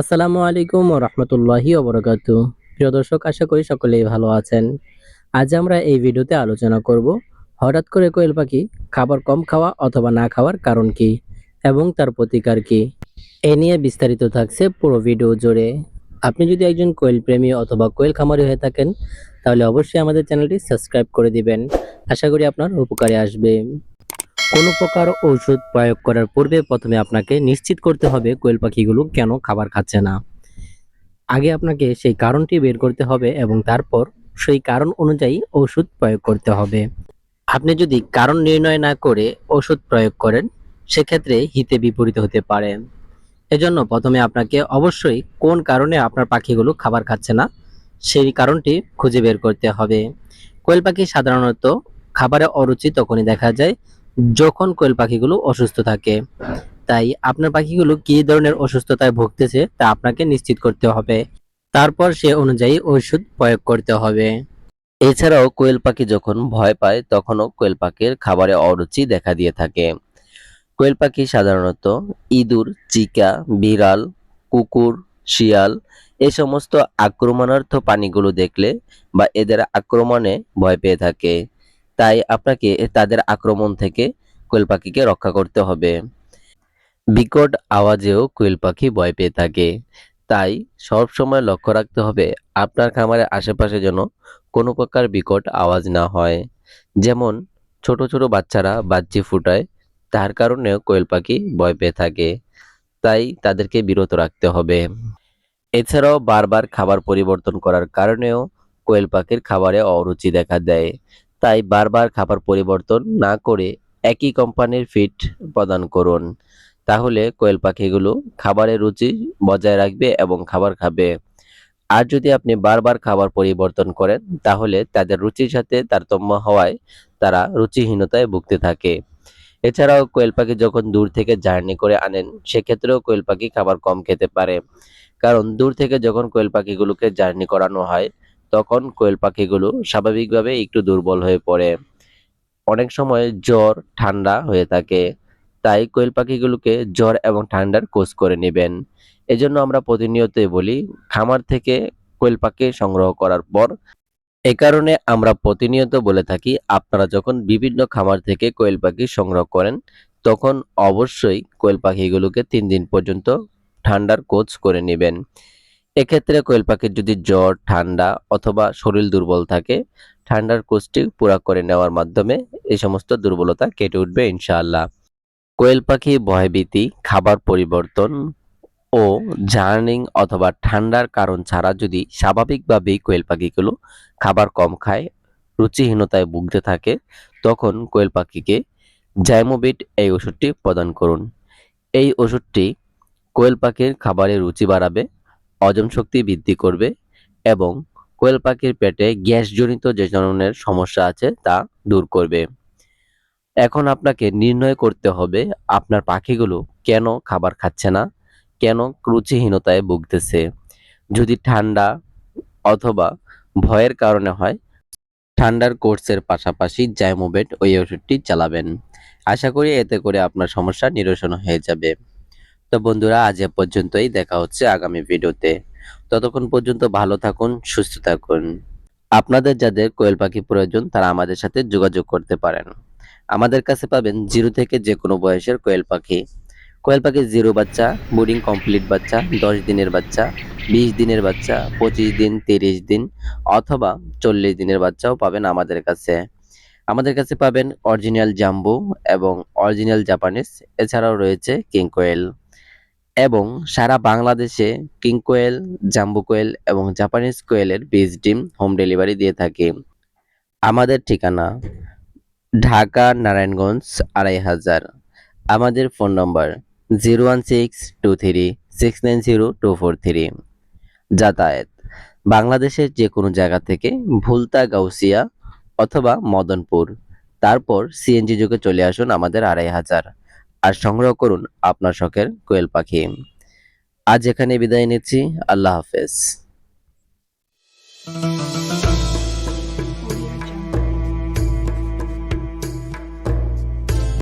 আসসালামু আলাইকুম রহমতুল্লাহি ওবরাকাতু প্রিয় দর্শক, আশা করি সকলেই ভালো আছেন। আজ আমরা এই ভিডিওতে আলোচনা করব হঠাৎ করে কোয়েল পাখি খাবার কম খাওয়া অথবা না খাওয়ার কারণ কি এবং তার প্রতিকার কি? এ নিয়ে বিস্তারিত থাকছে পুরো ভিডিও জুড়ে। আপনি যদি একজন কোয়েল প্রেমী অথবা কোয়েল খামারি হয়ে থাকেন, তাহলে অবশ্যই আমাদের চ্যানেলটি সাবস্ক্রাইব করে দিবেন। আশা করি আপনার উপকারে আসবে। কোনো প্রকার ঔষধ প্রয়োগ করার পূর্বে প্রথমে আপনাকে নিশ্চিত করতে হবে কোয়েল পাখিগুলো কেন খাবার খাচ্ছে না। আগে আপনাকে সেই কারণটি বের করতে হবে এবং তারপর সেই কারণ অনুযায়ী ওষুধ প্রয়োগ করতে হবে। আপনি যদি কারণ নির্ণয় না করে ওষুধ প্রয়োগ করেন, সেক্ষেত্রে হিতে বিপরীত হতে পারে। এজন্য প্রথমে আপনাকে অবশ্যই কোন কারণে আপনার পাখিগুলো খাবার খাচ্ছে না, সেই কারণটি খুঁজে বের করতে হবে। কোয়েল পাখি সাধারণত খাবারে অরুচি তখনই দেখা যায় যখন কোয়েল পাখিগুলো অসুস্থ থাকে। তাই আপনার পাখিগুলো কি ধরনের অসুস্থতায় ভুগতেছে তা আপনাকে নিশ্চিত করতে হবে। তারপর সে অনুযায়ী ওষুধ প্রয়োগ করতে হবে। এছাড়াও কোয়েল পাখি যখন ভয় পায়, তখনও কোয়েল পাখির খাবারে অরুচি দেখা দিয়ে থাকে। কোয়েল পাখি সাধারণত ইঁদুর, চিকা, বিড়াল, কুকুর, শিয়াল এই সমস্ত আক্রমণার্থ প্রাণীগুলো দেখলে বা এদের আক্রমণে ভয় পেয়ে থাকে। তাই আপনাকে তাদের আক্রমণ থেকে কোয়েল পাখিকে রক্ষা করতে হবে। বিকট আওয়াজেও কোয়েল পাখি ভয় পেয়ে থাকে। তাই সব সময় লক্ষ্য রাখতে হবে আপনার খামারের আশেপাশে যেন কোনো প্রকার বিকট আওয়াজ না হয়। যেমন ছোট ছোট বাচ্চারা বাহ্যি ফুটায়, তার কারণেও কোয়েল পাখি ভয় পেয়ে থাকে। তাই তাদেরকে বিরত রাখতে হবে। এছাড়াও বারবার খাবার পরিবর্তন করার কারণেও কোয়েল পাখির খাবারে অরুচি দেখা দেয়। তাই বারবার খাবার পরিবর্তন না করে একই কোম্পানির ফিড প্রদান করুন। তাহলে কোয়েল পাখিগুলো খাবারের রুচি বজায় রাখবে এবং খাবার খাবে। আর যদি আপনি বারবার খাবার পরিবর্তন করেন, তাহলে তাদের রুচির সাথে তারতম্য হওয়ায় তারা রুচিহীনতায় ভুগতে থাকে। এছাড়াও কোয়েল পাখি যখন দূর থেকে জার্নি করে আনেন, সেক্ষেত্রেও কোয়েল পাখি খাবার কম খেতে পারে। কারণ দূর থেকে যখন কোয়েল পাখিগুলোকে জার্নি করানো হয় তখন কোয়েল পাখিগুলো স্বাভাবিকভাবে একটু দুর্বল হয়ে পড়ে। অনেক সময় জ্বর, ঠান্ডা হয়ে থাকে, তাই কোয়েল পাখিগুলোকে জ্বর এবং ঠান্ডার কোচ করে নেবেন। এজন্য আমরা প্রতিনিয়তই বলি, খামার থেকে কোয়েল পাখি সংগ্রহ করার পর এ কারণে আমরা প্রতিনিয়ত বলে থাকি, আপনারা যখন বিভিন্ন খামার থেকে কোয়েল পাখি সংগ্রহ করেন, তখন অবশ্যই কোয়েল পাখিগুলোকে তিন দিন পর্যন্ত ঠান্ডার কোচ করে নেবেন। এক্ষেত্রে কোয়েল পাখির যদি জ্বর, ঠান্ডা অথবা শরীর দুর্বল থাকে, ঠান্ডার কোচটি পুরা করে নেওয়ার মাধ্যমে এই সমস্ত দুর্বলতা কেটে উঠবে ইনশাআল্লাহ। কোয়েল পাখি ভয়ভীতি, খাবার পরিবর্তন ও জার্নিং অথবা ঠান্ডার কারণ ছাড়া যদি স্বাভাবিকভাবেই কোয়েল পাখিগুলো খাবার কম খায়, রুচিহীনতায় ভুগতে থাকে, তখন কোয়েল পাখিকে জাইমোবিট এই ওষুধটি প্রদান করুন। এই ওষুধটি কোয়েল পাখির খাবারের রুচি বাড়াবে হজম শক্তি বৃদ্ধি করবে এবং কোয়েল পাখির পেটে গ্যাসজনিত যে ধরনের সমস্যা আছে তা দূর করবে। এখন আপনাকে নির্ণয় করতে হবে আপনার পাখিগুলো কেন খাবার খাচ্ছে না, কেন রুচিহীনতায় ভুগতেছে। যদি ঠান্ডা অথবা ভয়ের কারণে হয়, ঠান্ডার কোর্সের পাশাপাশি জাইমোবেট ওই ওষুধটি চালাবেন। আশা করি এতে করে আপনার সমস্যা নিরসন হয়ে যাবে। তো বন্ধুরা, আজ এ পর্যন্তই। দেখা হচ্ছে আগামী ভিডিওতে। ততক্ষণ পর্যন্ত ভালো থাকুন, সুস্থ থাকুন। আপনাদের যাদের কোয়েল পাখি প্রয়োজন, তারা আমাদের সাথে যোগাযোগ করতে পারেন। আমাদের কাছে পাবেন জিরো থেকে যে কোনো বয়সের কোয়েল পাখি। কোয়েল পাখির জিরো বাচ্চা, বোর্ডিং কমপ্লিট বাচ্চা, দশ দিনের বাচ্চা, বিশ দিনের বাচ্চা, পঁচিশ দিন, তিরিশ দিন, অথবা চল্লিশ দিনের বাচ্চাও পাবেন আমাদের কাছে। আমাদের কাছে পাবেন অরিজিনাল জাম্বু এবং অরিজিনাল জাপানিজ। এছাড়াও রয়েছে কিং কোয়েল। এবং সারা বাংলাদেশে কিং কোয়েল, জাম্বু কোয়েল এবং জাপানিজ কোয়েলের বীজ ডিম হোম ডেলিভারি দিয়ে থাকি। আমাদের ঠিকানা ঢাকা নারায়ণগঞ্জ আড়াই হাজার। আমাদের phone number zero one six two three six nine zero two four three যাতায়াত বাংলাদেশের যে কোনো জায়গা থেকে ভুলতা, গাউসিয়া অথবা মদনপুর। তারপর সিএনজি যুগে চলে আসুন আমাদের আড়াই হাজার। আর সংগ্রহ করুন আপনার শখের কোয়েল পাখি। আজ এখানে বিদায় নিচ্ছি। আল্লাহ হাফেজ।